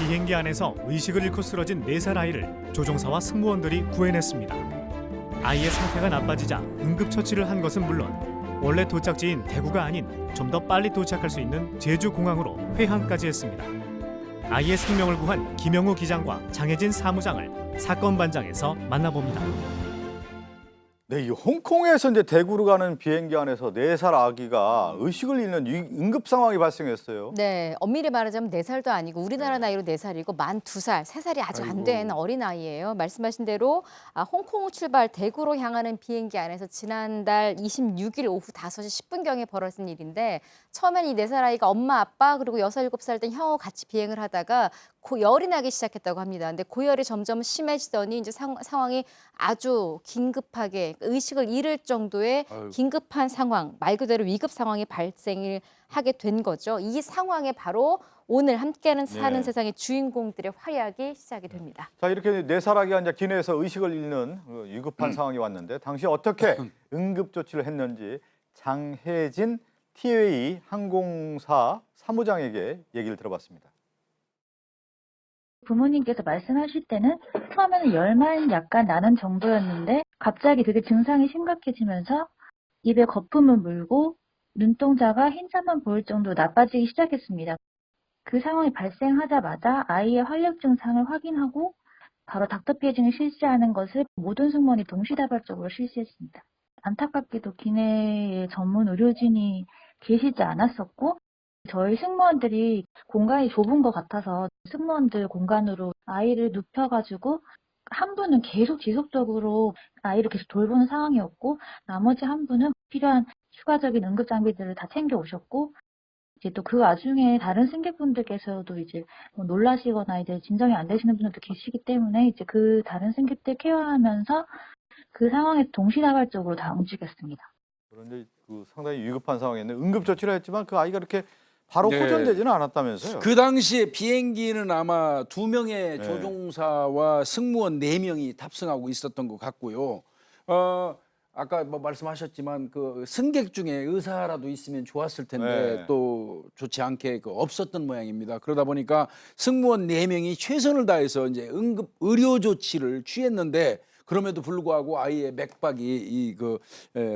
비행기 안에서 의식을 잃고 쓰러진 4살 아이를 조종사와 승무원들이 구해냈습니다. 아이의 상태가 나빠지자 응급처치를 한 것은 물론 원래 도착지인 대구가 아닌 좀 더 빨리 도착할 수 있는 제주공항으로 회항까지 했습니다. 아이의 생명을 구한 김영우 기장과 장혜진 사무장을 사건 반장에서 만나봅니다. 네, 이 홍콩에서 이제 대구로 가는 비행기 안에서 네 살 아기가 의식을 잃는 이 응급 상황이 발생했어요. 네, 엄밀히 말하자면 네살도 아니고 우리나라 나이로 네살이고 만 두살 세살이 아주 안 된. 어린아이예요. 말씀하신 대로 아, 홍콩 출발 대구로 향하는 비행기 안에서 지난달 26일 오후 5시 10분경에 벌어진 일인데 처음엔 이 네 살 아이가 엄마, 아빠 그리고 여섯 일곱 살 된 형하고 같이 비행을 하다가 고열이 나기 시작했다고 합니다. 근데 고열이 점점 심해지더니 이제 상, 상황이 아주 긴급하게 의식을 잃을 정도의 아유. 긴급한 상황, 말 그대로 위급 상황이 발생을 하게 된 거죠. 이 상황에 바로 오늘 함께하는 사는 네. 세상의 주인공들의 활약이 시작이 됩니다. 자, 이렇게 네살 아기가 이제 기내에서 의식을 잃는 어, 위급한 상황이 왔는데 당시 어떻게 응급 조치를 했는지 장혜진 TAA 항공사 사무장에게 얘기를 들어봤습니다. 부모님께서 말씀하실 때는 처음에는 열만 약간 나는 정도였는데 갑자기 되게 증상이 심각해지면서 입에 거품을 물고 눈동자가 흰자만 보일 정도로 나빠지기 시작했습니다. 그 상황이 발생하자마자 아이의 활력 증상을 확인하고 바로 닥터 피해징을 실시하는 것을 모든 승무원이 동시다발적으로 실시했습니다. 안타깝게도 기내에 전문 의료진이 계시지 않았었고 저희 승무원들이 공간이 좁은 것 같아서 승무원들 공간으로 아이를 눕혀가지고 한 분은 계속 지속적으로 아이를 계속 돌보는 상황이었고 나머지 한 분은 필요한 추가적인 응급 장비들을 다 챙겨 오셨고 이제 또 그 와중에 다른 승객분들께서도 이제 뭐 놀라시거나 이제 진정이 안 되시는 분들도 계시기 때문에 이제 그 다른 승객들 케어하면서 그 상황에 동시다발적으로 다 움직였습니다. 그런데 그 상당히 위급한 상황이었는데 응급 조치를 했지만 그 아이가 이렇게 바로 네. 호전되지는 않았다면서요. 그 당시에 비행기는 아마 두 명의 네. 조종사와 승무원 네 명이 탑승하고 있었던 것 같고요. 어 아까 뭐 말씀하셨지만 그 승객 중에 의사라도 있으면 좋았을 텐데 네. 또 좋지 않게 그 없었던 모양입니다. 그러다 보니까 승무원 네 명이 최선을 다해서 이제 응급 의료 조치를 취했는데 그럼에도 불구하고 아이의 맥박이 이 그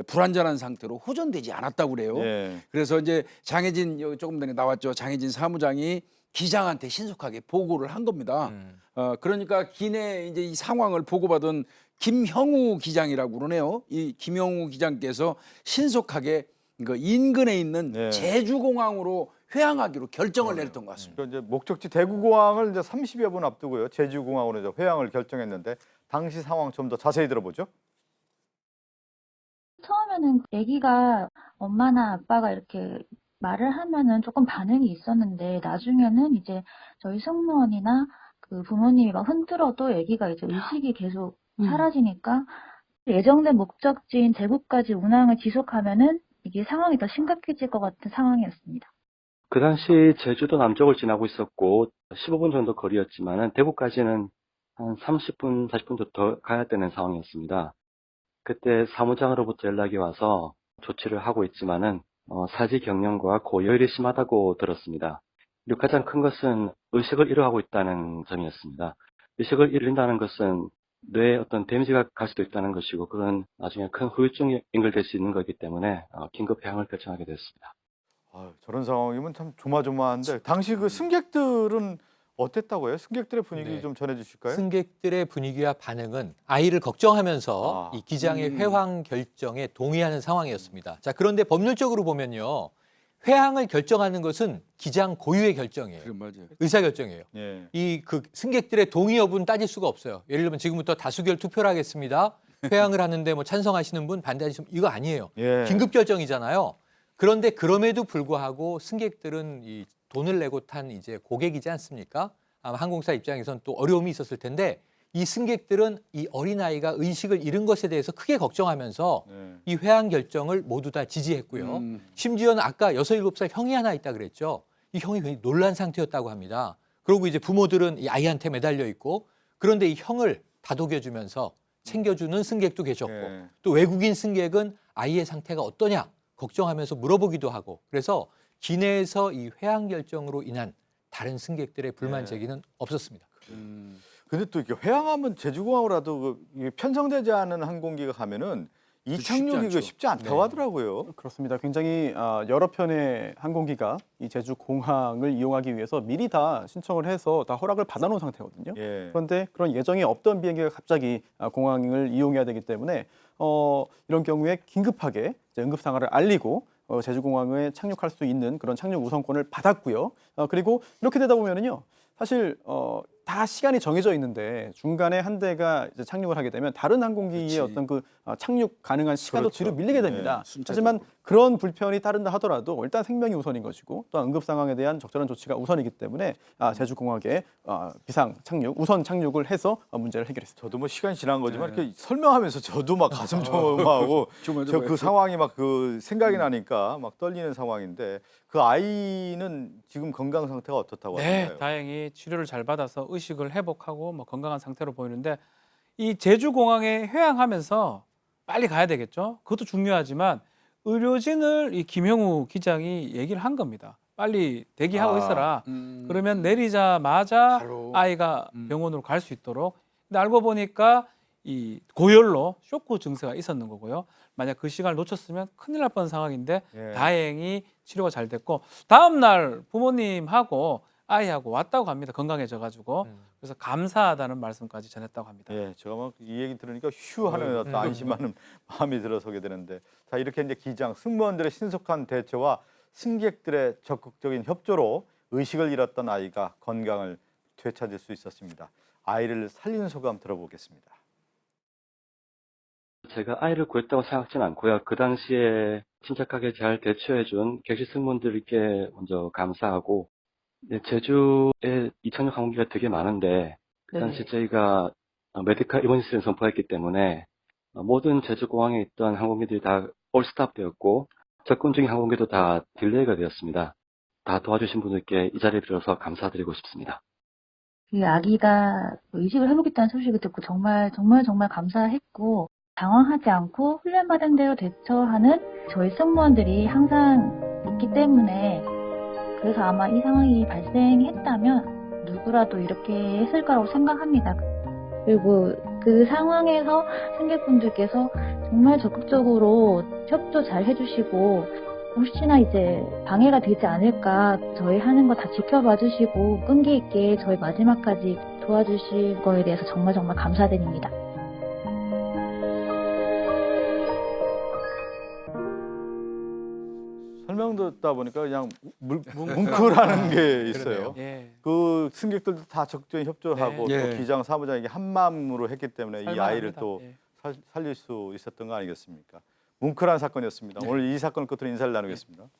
불안전한 상태로 호전되지 않았다고 그래요. 예. 그래서 이제 장혜진 여기 조금 전에 나왔죠. 장혜진 사무장이 기장한테 신속하게 보고를 한 겁니다. 어 그러니까 기내 이제 이 상황을 보고받은 김형우 기장이라고 그러네요. 이 김형우 기장께서 신속하게 그 인근에 있는 네. 제주공항으로 회항하기로 결정을 내렸던 것 같습니다. 그 이제 목적지 대구공항을 이제 30여 분 앞두고요. 제주공항으로 이제 회항을 결정했는데 당시 상황 좀 더 자세히 들어보죠. 처음에는 아기가 엄마나 아빠가 이렇게 말을 하면은 조금 반응이 있었는데 나중에는 이제 저희 승무원이나 그 부모님이 막 흔들어도 아기가 이제 의식이 계속 사라지니까 예정된 목적지인 대구까지 운항을 지속하면은 이게 상황이 더 심각해질 것 같은 상황이었습니다. 그 당시 제주도 남쪽을 지나고 있었고 15분 정도 거리였지만은 대구까지는 한 30분, 40분 더 가야 되는 상황이었습니다. 그때 사무장으로부터 연락이 와서 조치를 하고 있지만은 어, 사지 경련과 고열이 심하다고 들었습니다. 그리고 가장 큰 것은 의식을 잃어가고 있다는 점이었습니다. 의식을 잃는다는 것은 뇌에 어떤 데미지가 갈 수도 있다는 것이고 그건 나중에 큰 후유증이 연결될 수 있는 거기 때문에 어, 긴급 해양을 결정하게 됐습니다. 아, 저런 상황이면 참 조마조마한데 당시 그 승객들은 어땠다고요? 승객들의 분위기 네. 좀 전해주실까요? 승객들의 분위기와 반응은 아이를 걱정하면서 아. 이 기장의 음. 회항 결정에 동의하는 상황이었습니다. 자, 그런데 법률적으로 보면요. 회항을 결정하는 것은 기장 고유의 결정이에요. 맞아요. 의사 결정이에요. 예. 이 그 승객들의 동의 여부는 따질 수가 없어요. 예를 들면 지금부터 다수결 투표를 하겠습니다. 회항을 하는데 뭐 찬성하시는 분 반대하시는 분 이거 아니에요. 예. 긴급 결정이잖아요. 그런데 그럼에도 불구하고 승객들은 이 돈을 내고 탄 이제 고객이지 않습니까? 아마 항공사 입장에선 또 어려움이 있었을 텐데 이 승객들은 이 어린아이가 의식을 잃은 것에 대해서 크게 걱정하면서 네. 이 회항 결정을 모두 다 지지했고요. 음. 심지어는 아까 여섯 일곱 살 형이 하나 있다 그랬죠. 이 형이 굉장히 놀란 상태였다고 합니다. 그리고 이제 부모들은 이 아이한테 매달려 있고 그런데 이 형을 다독여주면서 챙겨주는 승객도 계셨고 예. 또 외국인 승객은 아이의 상태가 어떠냐 걱정하면서 물어보기도 하고 그래서 기내에서 이 회항 결정으로 인한 다른 승객들의 불만 네. 제기는 없었습니다. 음. 근데 또 이렇게 회항하면 제주공항으로라도 그 이게 편성되지 않은 항공기가 가면은 이 쉽지 착륙이 그 않죠. 쉽지 않다고 네. 하더라고요. 그렇습니다. 굉장히 아, 여러 편의 항공기가 이 제주 공항을 이용하기 위해서 미리 다 신청을 해서 다 허락을 받아놓은 상태거든요. 예. 그런데 그런 예정이 없던 비행기가 갑자기 아, 공항을 이용해야 되기 때문에 어, 이런 경우에 긴급하게 응급 상황을 알리고 어, 제주공항에 착륙할 수 있는 그런 착륙 우선권을 받았고요. 어, 그리고 이렇게 되다 보면은요, 사실 어, 다 시간이 정해져 있는데 중간에 한 대가 이제 착륙을 하게 되면 다른 항공기의 그치. 어떤 그 어, 착륙 가능한 시간도 그렇죠. 뒤로 밀리게 됩니다. 네. 하지만 그런 불편이 따른다 하더라도 일단 생명이 우선인 것이고 또 응급 상황에 대한 적절한 조치가 우선이기 때문에 아, 제주공항에 아, 비상 착륙, 우선 착륙을 해서 어, 문제를 해결했습니다. 저도 뭐 시간이 지난 거지만 네. 이렇게 설명하면서 저도 막 가슴 조마하고. 저 그 상황이 막 그 생각이 나니까 막 떨리는 상황인데 그 아이는 지금 건강 상태가 어떻다고 네, 하나요? 다행히 치료를 잘 받아서 의식을 회복하고 뭐 건강한 상태로 보이는데 이 제주 공항에 회항하면서 빨리 가야 되겠죠. 그것도 중요하지만 의료진을 이 김형우 기장이 얘기를 한 겁니다. 빨리 대기하고 아. 있어라. 음. 그러면 내리자마자 바로. 아이가 음. 병원으로 갈 수 있도록. 근데 알고 보니까 이 고열로 쇼크 증세가 있었는 거고요. 만약 그 시간을 놓쳤으면 큰일 날 뻔한 상황인데 예. 다행히 치료가 잘 됐고 다음 날 부모님하고 아이하고 왔다고 합니다. 건강해져 가지고. 음. 그래서 감사하다는 말씀까지 전했다고 합니다. 예, 제가 막 이 얘기 들으니까 휴 하는 음. 어떤 안심하는 마음이 들어서게 되는데 자 이렇게 이제 기장 승무원들의 신속한 대처와 승객들의 적극적인 협조로 의식을 잃었던 아이가 건강을 되찾을 수 있었습니다. 아이를 살린 소감 들어보겠습니다. 제가 아이를 구했다고 생각지는 않고요. 그 당시에 침착하게 잘 대처해준 객실 승무원들께 먼저 감사하고 네, 제주에 이착륙 항공기가 되게 많은데 그 당시 저희가 어, 메디컬 이머니스를 선포했기 때문에 어, 모든 제주공항에 있던 항공기들이 다 올스탑 되었고 접근 중인 항공기도 다 딜레이가 되었습니다. 다 도와주신 분들께 이 자리를 빌어서 감사드리고 싶습니다. 그 아기가 의식을 회복했다는 소식을 듣고 정말 정말 정말 감사했고 당황하지 않고 훈련받은 대로 대처하는 저희 승무원들이 항상 있기 때문에 그래서 아마 이 상황이 발생했다면 누구라도 이렇게 했을 거라고 생각합니다. 그리고 그 상황에서 승객분들께서 정말 적극적으로 협조 잘 해주시고 혹시나 이제 방해가 되지 않을까 저희 하는 거 다 지켜봐 주시고 끈기 있게 저희 마지막까지 도와주실 거에 대해서 정말 정말 감사드립니다. 설명 듣다 보니까 그냥 물, 뭉클하는 게 있어요. 예. 그 승객들도 다 적극적인 협조하고 네. 또 예. 기장 사무장에게 한 마음으로 했기 때문에 이 아이를 살만합니다. 또 예. 살, 살릴 수 있었던 거 아니겠습니까? 뭉클한 사건이었습니다. 오늘 이 사건을 끝으로 인사를 나누겠습니다.